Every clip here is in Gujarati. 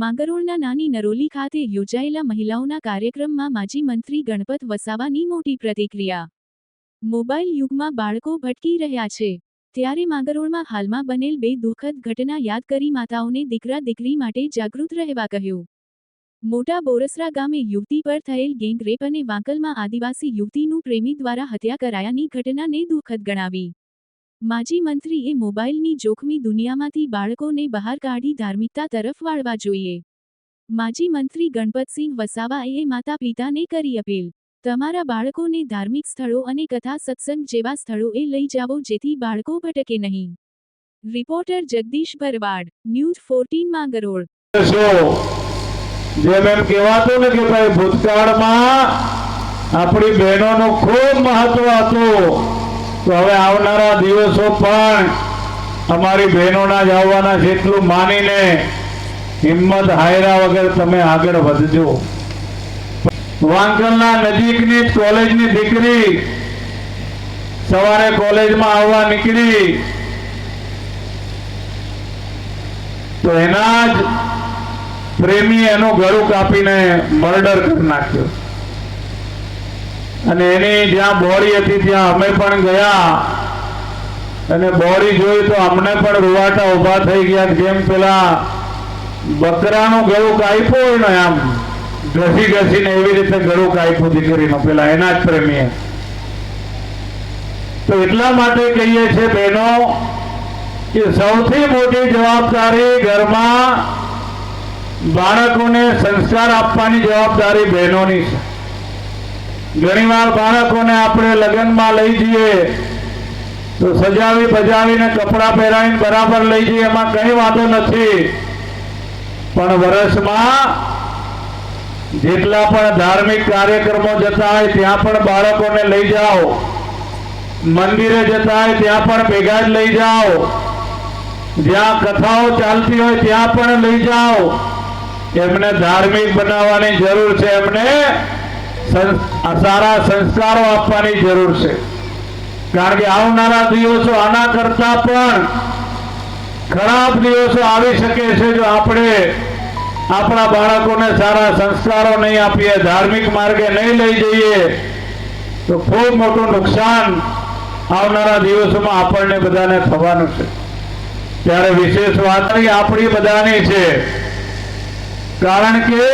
માંગરોળના નાની નરોલી ખાતે યોજાયેલા મહિલાઓના કાર્યક્રમમાં માજી મંત્રી ગણપત વસાવાની મોટી પ્રતિક્રિયા. મોબાઈલ યુગમાં બાળકો ભટકી રહ્યા છે. ત્યારે માંગરોળમાં હાલમાં બનેલ બે દુઃખદ ઘટના યાદ કરી માતાઓને દીકરા દીકરી માટે જાગૃત રહેવા કહ્યું. મોટા બોરસરા ગામે યુવતી પર થયેલ ગેંગરેપ અને વાંકલમાં આદિવાસી યુવતીનું પ્રેમી દ્વારા હત્યા કરાયાની ઘટનાને દુઃખદ ગણાવી. માજી મંત્રીએ મોબાઈલની જોખમી દુનિયામાંથી બાળકોને બહાર કાઢી ધાર્મિકતા તરફ વાળવા જોઈએ. માજી મંત્રી ગણપતસિંહ વસાવાએ માતા પિતાને કરી અપીલ. તમારા બાળકોને ધાર્મિક સ્થળો અને કથા સત્સંગ જેવા સ્થળોએ લઈ જાઓ જેથી બાળકો ભટકે નહીં. Reporter Jagdish Bharwad, news fourteen Mangrol. જેમ કહેવાતું ને કે ભાઈ ભૂતકાળમાં આપણી બહેનોનું ખૂબ મહત્વ હતું. તો હવે આવનારા દિવસો પણ અમારી બહેનોના જ આવવાના છે એટલું માનીને હિંમત હાયરા વગર તમે આગળ વધજો. વાંકલના નજીકની કોલેજની દીકરી સવારે કોલેજમાં આવવા નીકળી. તો એના જ પ્રેમી એનું ગળું કાપીને મર્ડર કરી નાખ્યો. અને એની જ્યાં બોડી હતી ત્યાં અમે પણ ગયા. અને બોડી જોઈ તો અમને પણ રૂવાટા ઊભા થઈ ગયા જેમ પેલા બકરાનું ગળું કાપ્યું હોય ને આમ, ઘસી ઘસીને એવી રીતે ગળું કાપ્યું દીકરીનું, પેલા એના જ પ્રેમીએ. તો એટલા માટે કહીએ છે બહેનો કે સૌથી મોટી જવાબદારી ઘરમાં બાળકોને સંસ્કાર આપવાની જવાબદારી બહેનોની છે. ઘણીવાર બાળકોને આપણે લગ્નમાં લઈ જઈએ, તો સજાવી બજાવીને કપડાં પહેરાવીને બરાબર લઈ જઈએ, એમાં કઈ વાંધો નથી. પણ વર્ષમાં જેટલા પણ ધાર્મિક કાર્યક્રમો જતા હોય, ત્યાં પણ બાળકોને લઈ જાઓ. મંદિરે જતા હોય, ત્યાં પણ ભેગા જ લઈ જાઓ. જ્યાં કથાઓ ચાલતી હોય, ત્યાં પણ લઈ જાઓ. એમને ધાર્મિક બનાવવાની જરૂર છે, એમને સારા સંસ્કારો આપવાની જરૂર છે. કારણ કે આવનારા દિવસો આના કરતા પણ ખરાબ દિવસો આવી શકે છે જો આપણે આપણા બાળકોને સારા સંસ્કારો નહીં આપીએ, ધાર્મિક માર્ગે નહીં લઈ જઈએ, તો ખૂબ મોટું નુકસાન આવનારા દિવસોમાં આપણને બધાને થવાનું છે. ત્યારે વિશેષ વાત આપણી બધાની છે. કારણ કે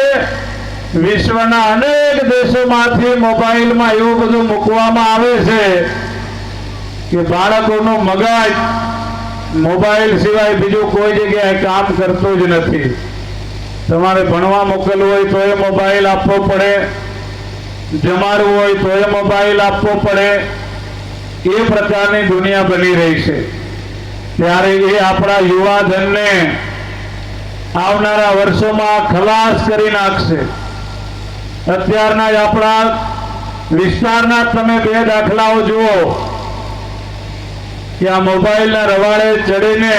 વિશ્વના અનેક દેશોમાંથી મોબાઈલમાં એવું બધું મૂકવામાં આવે છે કે બાળકોનું મગજ મોબાઈલ સિવાય બીજું કોઈ જગ્યાએ કામ કરતું જ નથી. તમારે ભણવા મોકલવું હોય તો એ મોબાઈલ આપવો પડે. જમાડવું હોય તો એ મોબાઈલ આપવો પડે. એ પ્રકારની દુનિયા બની રહી છે. ત્યારે એ આપણા યુવાધનને આવનારા વર્ષોમાં ખલાસ કરી નાખશે. અત્યારના આપણા વિસ્તારના તમે બે દાખલાઓ જુઓ કે આ મોબાઈલના રવાડે ચડીને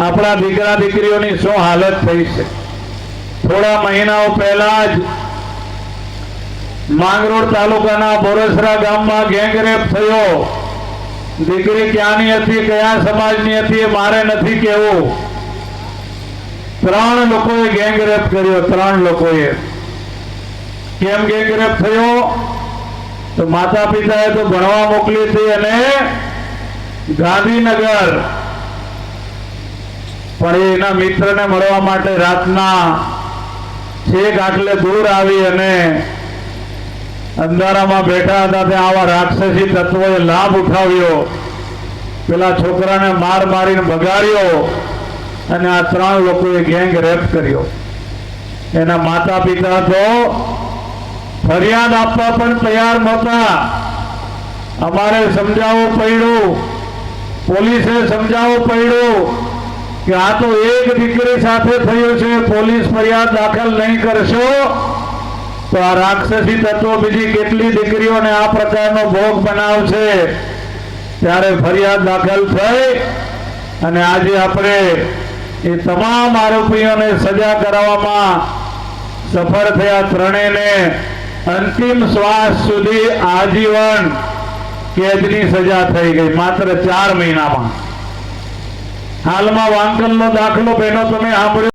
આપણા દીકરા દીકરીઓની શું હાલત થઈ છે. થોડા મહિનાઓ પહેલા જ માંગરોળ તાલુકાના બોરસરા ગામમાં ગેંગરેપ થયો. દીકરી ક્યાંની હતી, કયા સમાજની હતી એ મારે નથી કહેવું. ત્રણ લોકોએ ગેંગરેપ કર્યો, ત્રણ લોકોએ. કેમ ગેંગરેપ થયો? તો માતા પિતાએ તો ભણવા મોકલી હતી અને ગાંધીનગર. પણ એના મિત્રને મળવા માટે રાતના છેક આટલે દૂર આવી અને અંધારામાં બેઠા હતા ત્યાં આવા રાક્ષસી તત્વોએ લાભ ઉઠાવ્યો. પેલા છોકરાને માર મારીને બગાડ્યો અને આ ત્રણ લોકોએ ગેંગ રેપ કર્યો. એના માતા પિતા તો ફરિયાદ આપવા પણ તૈયાર નહોતા. અમારે સમજાવવું પડ્યું. પોલીસે સમજાવવું પડ્યું કે આ તો એક દીકરી સાથે થયું છે, પોલીસ ફરિયાદ દાખલ નહીં કરશો. તો આ રાક્ષસી તત્વો બીજી કેટલી દીકરીઓને આ પ્રકારનો ભોગ બનાવશે? ત્યારે ફરિયાદ દાખલ થઈ અને આજે આપણે એ તમામ આરોપીઓને સજા કરાવવામાં સફળ થયા ત્રણેયને અંતિમ શ્વાસ સુધી આજીવન કેદની સજા થઈ ગઈ, માત્ર ચાર મહિનામાં. હાલમાં વાંકલનો દાખલો બહેનો તમે સાંભળ્યો